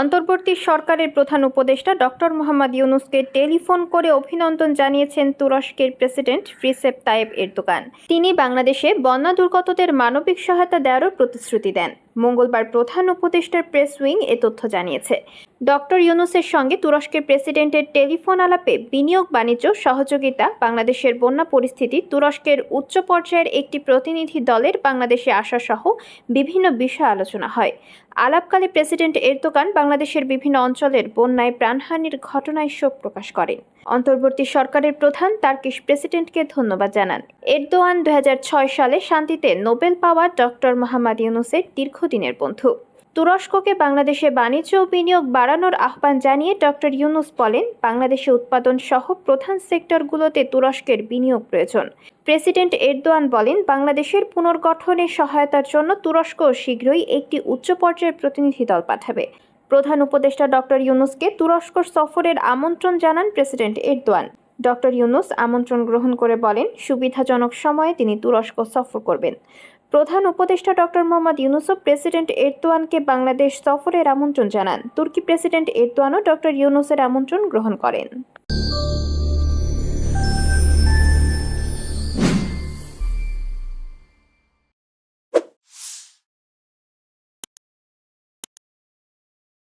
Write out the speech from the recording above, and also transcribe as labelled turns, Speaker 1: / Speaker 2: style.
Speaker 1: অন্তর্বর্তী সরকারের প্রধান উপদেষ্টা ডক্টর মোহাম্মদ ইউনুসকে টেলিফোন করে অভিনন্দন জানিয়েছেন তুরস্কের প্রেসিডেন্ট রিসেপ তায়েব এরদোগান। তিনি বাংলাদেশে বন্যা দুর্গতদের মানবিক সহায়তা দেওয়ারও প্রতিশ্রুতি দেন। মঙ্গলবার প্রধান উপদেষ্টার প্রেস উইং এ তথ্য জানিয়েছে। ডক্টর ইউনুসের সঙ্গে তুরস্কের প্রেসিডেন্টের টেলিফোন আলাপে বিনিয়োগ, বাণিজ্য, সহযোগিতা, বাংলাদেশের বন্যা পরিস্থিতি, তুরস্কের উচ্চ পর্যায়ের একটি প্রতিনিধি দলের বাংলাদেশে আসা সহ বিভিন্ন বিষয় আলোচনা হয়। আলাপকালে প্রেসিডেন্ট এরদোগান বাংলাদেশের বিভিন্ন অঞ্চলের বন্যায় প্রাণহানির ঘটনায় শোক প্রকাশ করেন। অন্তর্বর্তী সরকারের প্রধান তার্কিশ প্রেসিডেন্টকে ধন্যবাদ জানান। এরদোয়ান দুহাজার ছয় সালে শান্তিতে নোবেল পাওয়া ডক্টর মোহাম্মদ ইউনুসের দীর্ঘদিনের বন্ধু। তুরস্ককে বাংলাদেশে বাণিজ্য ও বিনিয়োগ বাড়ানোর আহ্বান জানিয়ে ডক্টর ইউনুস বলেন, বাংলাদেশে উৎপাদন সহ প্রধান সেক্টরগুলোতে তুরস্কের বিনিয়োগ প্রয়োজন। প্রেসিডেন্ট এরদোয়ান বলেন, বাংলাদেশের পুনর্গঠনে সহায়তার জন্য তুরস্ক শীঘ্রই একটি উচ্চ পর্যায়ের প্রতিনিধি দল পাঠাবে। প্রধান উপদেষ্টা ডক্টর ইউনুসকে তুরস্ক সফরের আমন্ত্রণ জানান প্রেসিডেন্ট এরদোয়ান। ডক্টর ইউনুস আমন্ত্রণ গ্রহণ করে বলেন, সুবিধাজনক সময়ে তিনি তুরস্ক সফর করবেন। প্রধান উপদেষ্টা ডক্টর মোহাম্মদ ইউনুসও প্রেসিডেন্ট এরদোয়ানকে বাংলাদেশ সফরের আমন্ত্রণ জানান। তুর্কি প্রেসিডেন্ট এরদোয়ানও ডক্টর ইউনুসের আমন্ত্রণ গ্রহণ করেন।